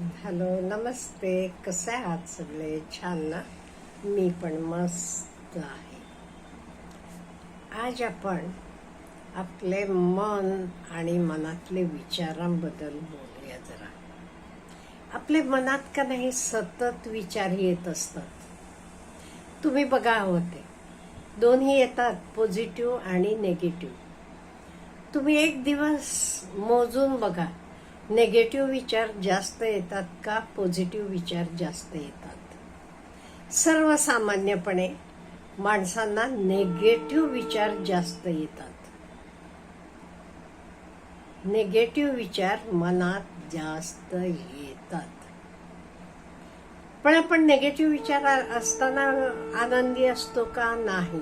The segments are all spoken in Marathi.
हॅलो नमस्ते. कसे आहात सगळे? छान ना? मी पण मस्त आहे. आज आपण आपले मन आणि मनातले विचारांबद्दल बोलूया जरा. आपले मनात का नाही सतत विचार येत असतात? तुम्ही बघा होते दोन्ही येतात पॉझिटिव्ह आणि नेगेटिव्ह. तुम्ही एक दिवस मोजून बघा. नेगेटिव्ह विचार जास्त येतात का? पॉझिटिव्ह विचार जास्त येतात. सर्वसामान्यपणे माणसांना नेगेटिव्ह विचार जास्त येतात. नेगेटिव्ह विचार मनात जास्त येतात. पण आपण नेगेटिव्ह विचार असताना आनंदी असतो का? नाही.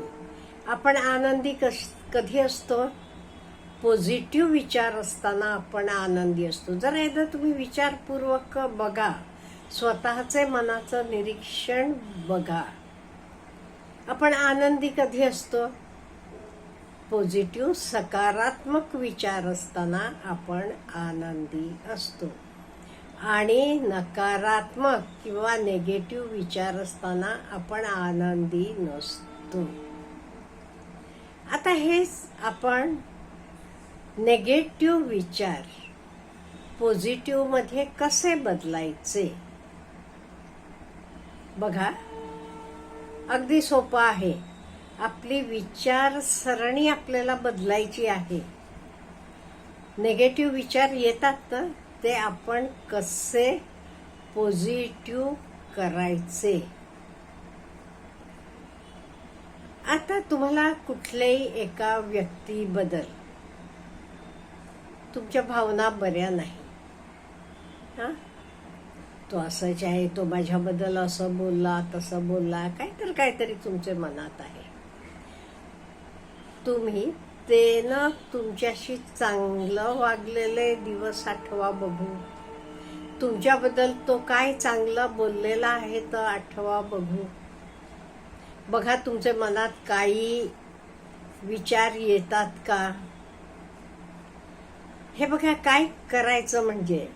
आपण आनंदी कश कधी असतो? पॉझिटिव्ह विचार असताना आपण आनंदी असतो. जर एकदा तुम्ही विचारपूर्वक बघा स्वतःचे मनाचं निरीक्षण बघा. आपण आनंदी कधी असतो? पॉझिटिव्ह सकारात्मक विचार असताना आपण आनंदी असतो. आणि नकारात्मक किंवा नेगेटिव्ह विचार असताना आपण आनंदी नसतो. आता हेच आपण नेगेटिव्ह विचार पॉझिटिव्हमध्ये कसे बदलायचे? बघा अगदी सोपं आहे. आपली विचारसरणी आपल्याला बदलायची आहे. नेगेटिव्ह विचार येतात ना ते आपण कसे पॉझिटिव्ह करायचे? आता तुम्हाला कुठल्याही एका व्यक्तीबद्दल तुमच्या भावना बऱ्या नाही. हा? तो असंच आहे तो माझ्याबद्दल असं बोलला तसं बोलला काहीतरी काहीतरी तुमच्या मनात आहे. तुम्ही ते न तुमच्याशी चांगलं वागलेले दिवस आठवा बघू. तुमच्याबद्दल तो काय चांगलं बोललेला आहे तर आठवा बघू. बघा तुमच्या मनात काही विचार येतात का? हे बघा काय करायचं म्हणजे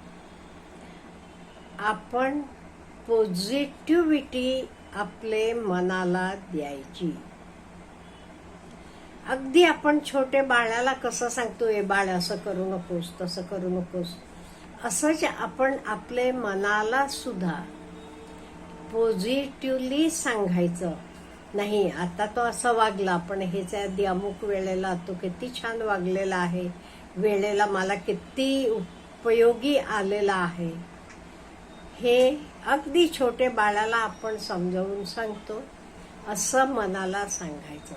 आपण पॉझिटिव्हिटी आपले मनाला द्यायची. अगदी आपण छोटे बाळाला कसं सांगतो हे बाळ असं करू नकोस तसं करू नकोस. असंच आपण आपले मनाला सुद्धा पॉझिटिव्हली सांगायचं. नाही आता तो असं वागला पण ह्याच्या आधी अमुक वेळेला तो किती छान वागलेला आहे. वेळेला मला किती उपयोगी आलेला आहे हे अगदी छोटे बाळाला आपण समजावून सांगतो असं मनाला सांगायचं.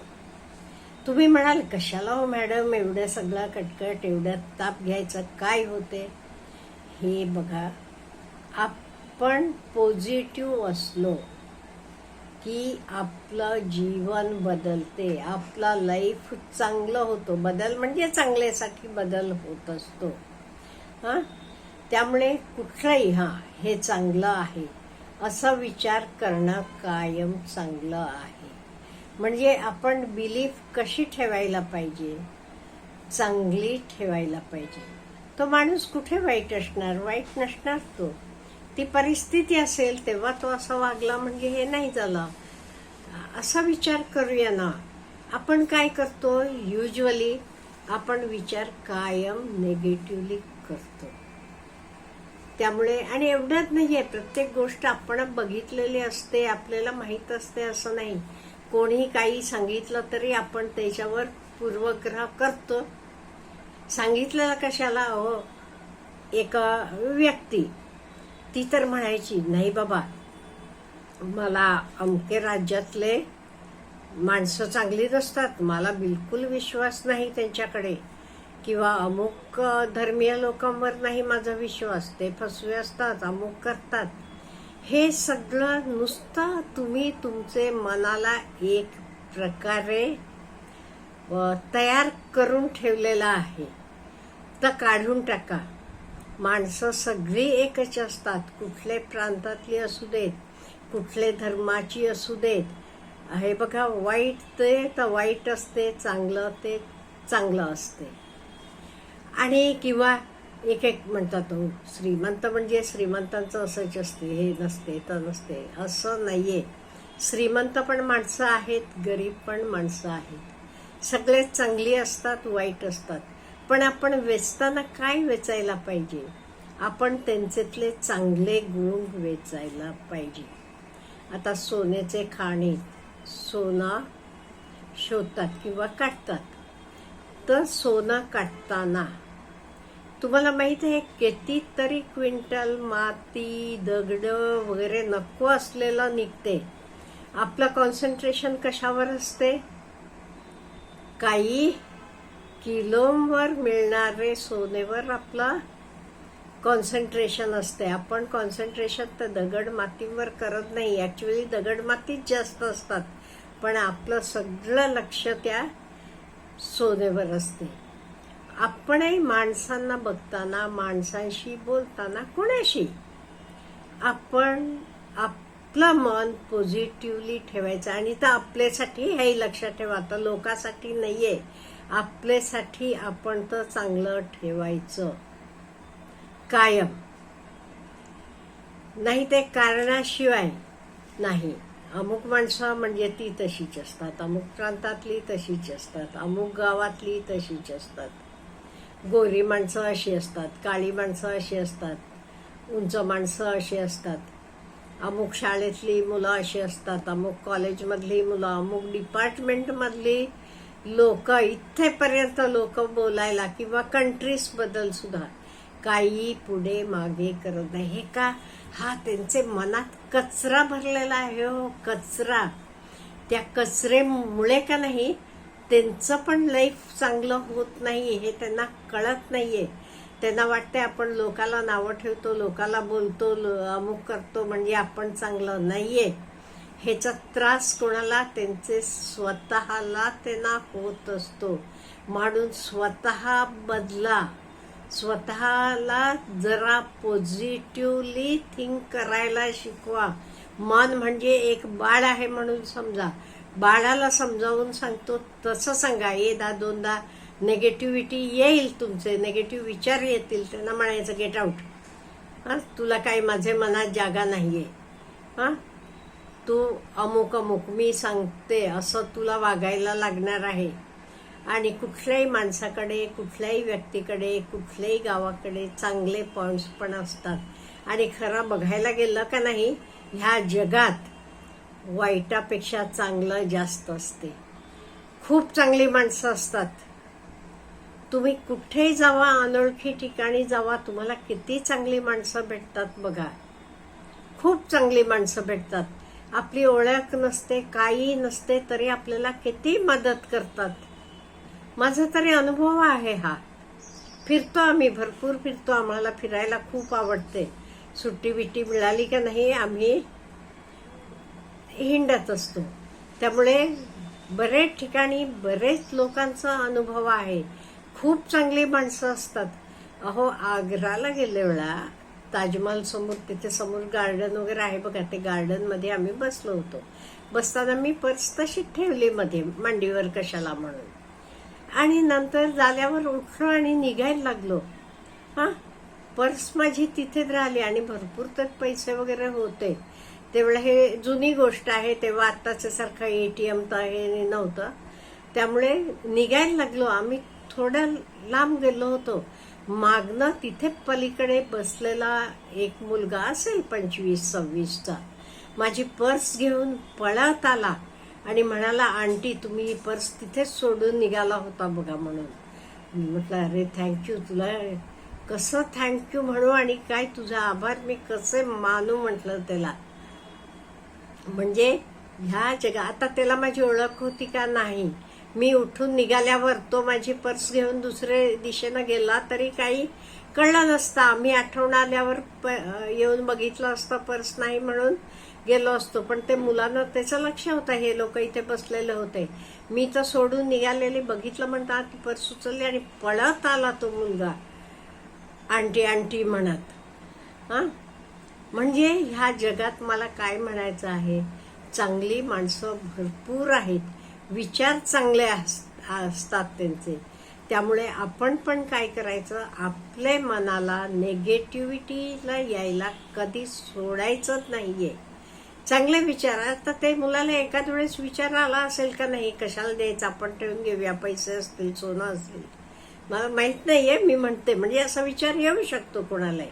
तुम्ही म्हणाल कशाला हो मॅडम एवढं सगळं कटकट एवढ्या ताप घ्यायचं काय होते? हे बघा आपण पॉझिटिव्ह असलो की आपलं जीवन बदलते. आपला लाईफ चांगलं होतो. बदल म्हणजे चांगल्यासाठी बदल होत असतो. हां? त्यामुळे कुठलंही हां हे चांगलं आहे. असा विचार करणं कायम चांगलं आहे. म्हणजे आपण बिलीफ कशी ठेवायला पाहिजे? चांगली ठेवायला पाहिजे. तो माणूस कुठे वाईट असणार? वाईट नसणार तो. ती परिस्थिती असेल तेव्हा तो असा वागला म्हणजे हे नाही झालं. असा विचार करूया ना. आपण काय करतो? युजली आपण विचार कायम नेगेटिव्हली करतो. त्यामुळे आणि एवढंच आहे प्रत्येक गोष्ट आपण बघितलेली असते आपल्याला माहीत असते असं नाही. कोणी काही सांगितलं तरी आपण त्याच्यावर पूर्वग्रह करतो. सांगितलेला कशाला? हो एक व्यक्ती. ती तर म्हणायची नाही बाबा मला अमके राज्यातले माणसं चांगली नसतात मला बिलकुल विश्वास नाही त्यांच्याकडे. किंवा अमुक धर्मीय लोकांवर नाही माझा विश्वास. ते फसवे असतात अमुक करतात. हे सगळं नुसतं तुम्ही तुमचे मनाला एक प्रकारे तयार करून ठेवलेला आहे. तर काढून टाका. माणसं सगळी एकच असतात. कुठले प्रांतातली असू देत कुठले धर्माची असू देत. हे बघा वाईट ते तर वाईट असते चांगलं ते चांगलं असते. आणि किंवा एक एक म्हणतात हो श्रीमंत म्हणजे श्रीमंतांचं असंच असते हे नसते तर नसते असं नाही आहे श्रीमंत पण माणसं आहेत गरीब पण माणसं आहेत. सगळेच चांगली असतात वाईट असतात. पण आपण वेचताना काय वेचायला पाहिजे? आपण त्यांच्यातले चांगले गुण वेचायला पाहिजे. आता सोन्याचे खाणे सोना शोधतात किंवा काढतात. तर सोना काढताना तुम्हाला माहीत आहे कितीतरी क्विंटल माती दगड वगैरे नको असलेलं निघते. आपलं कॉन्सन्ट्रेशन कशावर असते? काही किलोमवर मिळणारे सोनेवर आपलं कॉन्सन्ट्रेशन असते. आपण कॉन्सन्ट्रेशन तर दगड मातीवर करत नाही. ॲक्च्युली दगड मातीच जास्त असतात. पण आपलं सगळं लक्ष त्या सोनेवर असते. आपणही माणसांना बघताना माणसांशी बोलताना कोणाशी? आपण आपलं मन पॉझिटिव्हली ठेवायचं. आणि तर आपल्यासाठी हेही लक्षात ठेवा. आता लोकांसाठी आहे आपल्यासाठी आपण तर चांगलं ठेवायचं. कायम. नाही ते कारणाशिवाय नाही. अमुक माणसं म्हणजे ती तशीच असतात. अमुक प्रांतातली तशीच असतात. अमुक गावातली तशीच असतात. गोरी माणसं अशी असतात. काळी माणसं अशी असतात. उंच माणसं अशी असतात. अमुक शाळेतली मुलं अशी असतात. अमुक कॉलेजमधली मुलं अमुक डिपार्टमेंटमधली लोक इथेपर्यंत लोक बोलायला किंवा कंट्रीज सुद्धा काही पुढे मागे करत नाही. हे का? हा त्यांचे मनात कचरा भरलेला आहे हो कचरा. त्या कचरेमुळे का नाही? त्यांचं पण लाईफ चांगलं होत नाही हे त्यांना कळत नाहीये. त्यांना वाटते आपण लोकाला नावं ठेवतो लोकाला बोलतो लो- अमुक करतो म्हणजे आपण चांगलं नाहीये. ह्याचा त्रास कोणाला त्यांचे स्वतःला त्यांना होत असतो. म्हणून स्वतः बदला. स्वतःला जरा पॉझिटिव्हली थिंक करायला शिकवा. मन म्हणजे एक बाळ आहे म्हणून समजा. बाळाला समजावून सांगतो तसं सांगा. एकदा दोनदा नेगेटिव्हिटी येईल तुमचे. नेगेटिव्ह विचार येतील. त्यांना म्हणायचं गेट आऊट हां? तुला काही माझे मनात जागा नाही आहे हां? तू अमुक अमुक मी सांगते असं तुला वागायला लागणार आहे. आणि कुठल्याही माणसाकडे कुठल्याही व्यक्तीकडे कुठल्याही गावाकडे चांगले पॉईंट्स पण असतात. आणि खरं बघायला गेलं का नाही ह्या जगात वाईटापेक्षा चांगलं जास्त असते. खूप चांगली माणसं असतात. तुम्ही कुठेही जावा अनोळखी ठिकाणी जावा तुम्हाला किती चांगली माणसं भेटतात बघा. खूप चांगली माणसं भेटतात. आपली ओळख नसते काही नसते तरी आपल्याला किती मदत करतात. माझा तरी अनुभव आहे हा. फिरतो आम्ही भरपूर फिरतो. आम्हाला फिरायला खूप आवडते. सुट्टी बिट्टी मिळाली का नाही आम्ही हिंडत असतो. त्यामुळे बरेच ठिकाणी बरेच लोकांचा अनुभव आहे. खूप चांगली माणसं असतात. अहो आग्राला गेले वेळा ताजमहल समोर तिथे समोर गार्डन वगैरे आहे बघा. ते गार्डनमध्ये आम्ही बसलो होतो. बसताना मी पर्स तशीच ठेवली मध्ये मांडीवर कशाला म्हणून. आणि नंतर झाल्यावर उठलो आणि निघायला लागलो. हा पर्स माझी तिथेच राहिली आणि भरपूर तर पैसे वगैरे होते. तेवढं हे जुनी गोष्ट आहे तेव्हा आत्ताचं सारखं एम तर हे नव्हतं. त्यामुळे निघायला लागलो. आम्ही थोडं लांब गेलो होतो. मागनं तिथे पलीकडे बसलेला एक मुलगा असेल पंचवीस सव्वीसचा. माझी पर्स घेऊन पळत आला आणि म्हणाला आंटी तुम्ही ही पर्स तिथेच सोडून निघाला होता बघा म्हणून. मी म्हटलं अरे थँक्यू तुला कसं थँक्यू म्हणू आणि काय तुझा आभार? मी कसे मानू? म्हटलं त्याला. म्हणजे ह्या जगा आता त्याला माझी ओळख होती का नाही? मी उठून निघाल्यावर तो माझी पर्स घेऊन दुसरे दिशेनं गेला तरी काही कळलं नसतं. आम्ही आठवण आल्यावर प- येऊन बघितलं असतं पर्स नाही म्हणून गेलो असतो. पण ते मुलांना त्याचं लक्ष होतं हे लोक इथे बसलेले होते. मी तर सोडून निघालेले बघितलं म्हणता ती पर्स उचलली आणि पळत आला तो मुलगा. आंटी आंटी म्हणत. हां? म्हणजे ह्या जगात मला काय म्हणायचं आहे? चांगली माणसं भरपूर आहेत. विचार चांगले अस- असतात त्यांचे. त्यामुळे आपण पण काय करायचं आपल्या मनाला नेगेटिव्हिटीला यायला कधी सोडायचंच नाहीये. चांगले विचार आता ते मुलाला एखाद वेळेस विचार आला असेल का नाही कशाला द्यायचं आपण ठेवून घेऊया पैसे असतील सोनं असेल. मला माहीत नाही आहे मी म्हणते म्हणजे असा विचार येऊ शकतो कोणालाही.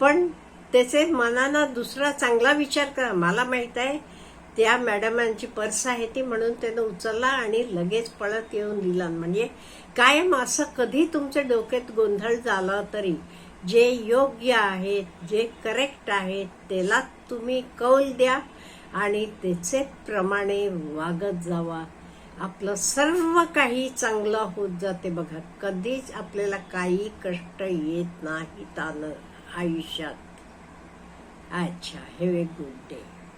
पण त्याचे मनानं दुसरा चांगला विचार करा मला माहीत आहे त्या मॅडमांची पर्स आहे ती म्हणून त्यानं उचलला आणि लगेच पळत येऊन दिला. म्हणजे कायम असं कधी तुमच्या डोक्यात गोंधळ झाला तरी जे योग्य आहेत जे करेक्ट आहेत त्याला तुम्ही कौल द्या आणि त्याचे प्रमाणे वागत जावा. आपलं सर्व काही चांगलं होत जाते बघा. कधीच आपल्याला काही कष्ट येत नाही तान आयुष्यात. अच्छा हॅव ए गुड डे